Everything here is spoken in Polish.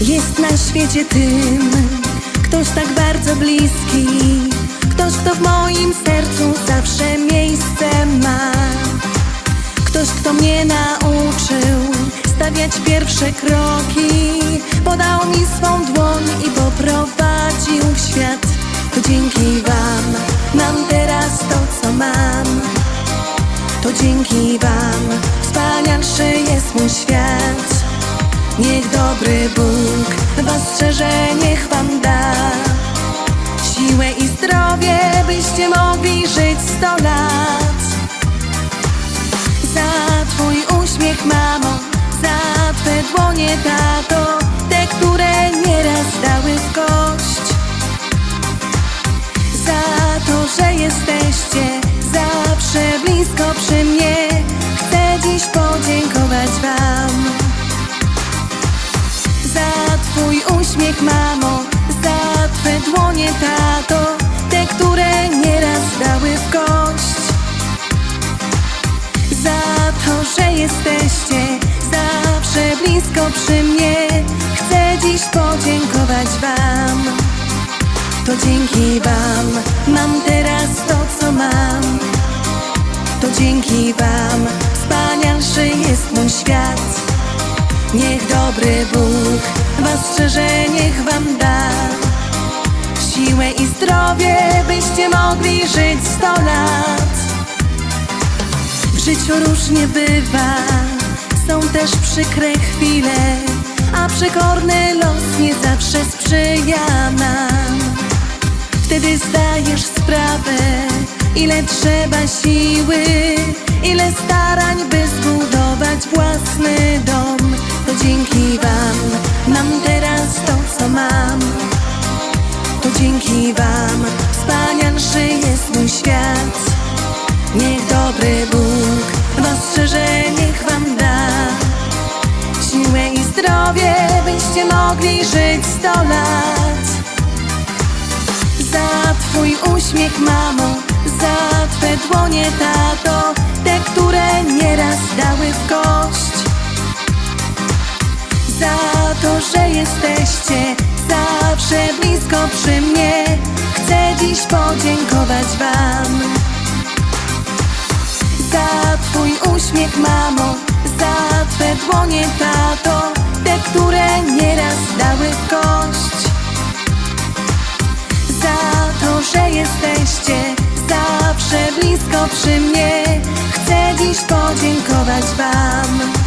Jest na świecie tym ktoś tak bardzo bliski, ktoś, kto w moim sercu zawsze miejsce ma. Ktoś, kto mnie nauczył stawiać pierwsze kroki, podał mi swą dłoń i poprowadził w świat. To dzięki Wam mam teraz to, co mam. To dzięki Wam wspanialszy jest mój świat. Niech dobry Bóg Was strzeże, niech Wam da. Siłę i zdrowie, byście mogli żyć sto lat. Za Twój uśmiech, mamo, za Twe dłonie, tato Te, które nieraz dały w kość. Za to, że jesteście zawsze blisko przy mnie Chcę dziś podziękować uśmiech, mamo, za Twe dłonie, tato, te, które nieraz dały w kość. Za to, że jesteście zawsze blisko przy mnie, chcę dziś podziękować Wam. To dzięki Wam mam teraz to, co mam. To dzięki Wam wspanialszy jest mój świat. Niech dobry Bóg Was strzeże, niech Wam da. Siłę i zdrowie, byście mogli żyć sto lat. W życiu różnie bywa, są też przykre chwile A przekorny los nie zawsze sprzyja nam. Wtedy zdajesz sprawę, ile trzeba siły, ile starań, by zbudować własny dom. Jest świat. Niech dobry Bóg Was strzeże, niech Wam da siłę i zdrowie, byście mogli żyć sto lat. Za Twój uśmiech, mamo, za Twe dłonie, tato, te, które nieraz dały w kość. Za to, że jesteście zawsze blisko przy mnie, chcę dziś podziękować Wam. Za Twój uśmiech, mamo, za Twe dłonie, tato, te, które nieraz dały kość. Za to, że jesteście zawsze blisko przy mnie Chcę dziś podziękować Wam